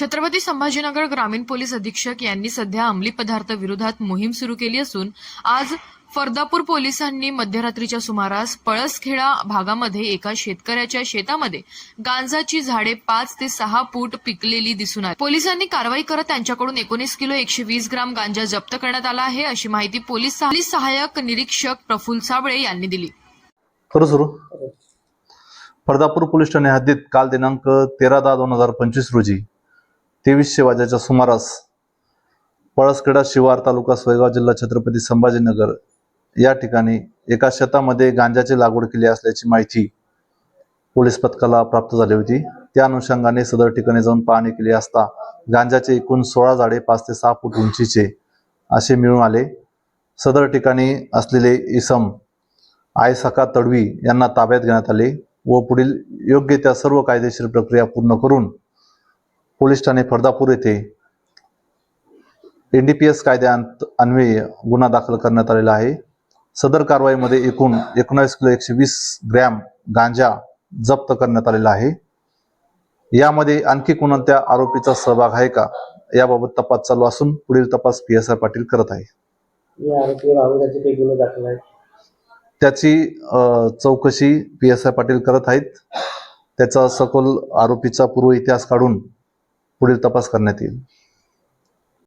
छत्रपती संभाजीनगर ग्रामीण पोलीस अधीक्षक यांनी सध्या अंमली पदार्थ विरोधात मोहीम सुरू केली असून आज फर्दापूर पोलिसांनी मध्यरात्रीच्या सुमारास पळसखेडा भागामध्ये एका शेतकऱ्याच्या शेतामध्ये गांजाची झाडे पाच ते सहा फूट पिकलेली दिसून आली. पोलिसांनी कारवाई करत त्यांच्याकडून एकोणीस किलो एकशे वीस ग्राम गांजा जप्त करण्यात आला आहे अशी माहिती पोलीस पोलीस सहाय्यक निरीक्षक प्रफुल्ल साबळे यांनी दिली. फरदापूर पोलीस ठाणे हद्दीत काल दिनांक तेरा दहा दोन हजार पंचवीस रोजी तेवीसशे वाजाच्या सुमारास पळसखेडा शिवार तालुका सोयगाव जिल्हा छत्रपती संभाजीनगर या ठिकाणी एका शेतामध्ये गांजाची लागवड केली असल्याची माहिती पोलीस पथकाला प्राप्त झाली होती. त्या अनुषंगाने सदर ठिकाणी जाऊन पाहणी केली असता गांजाचे एकूण सोळा झाडे पाच ते सहा फूट उंचीचे असे मिळून आले. सदर ठिकाणी असलेले इसम आयसका तडवी यांना ताब्यात घेण्यात आले व पुढील योग्य त्या सर्व कायदेशीर प्रक्रिया पूर्ण करून पोलीस ठाणे फर्दापूर येथे एनडीपीएस कायद्याअंत अन्वये गुन्हा दाखल करण्यात आलेला आहे. सदर कारवाईमध्ये एकूण एकोणावीस किलो एकशे वीस ग्रॅम गांजा जप्त करण्यात आलेला आहे. यामध्ये आणखी कोणत्या आरोपीचा सहभाग आहे का? याबाबत तपास चालू असून पुढील तपास पी एस आय पाटील करत आहे. त्याची चौकशी पी एस आय पाटील करत आहेत. त्याचा सखोल आरोपीचा पूर्व इतिहास काढून पुढील तपास करण्यात येईल.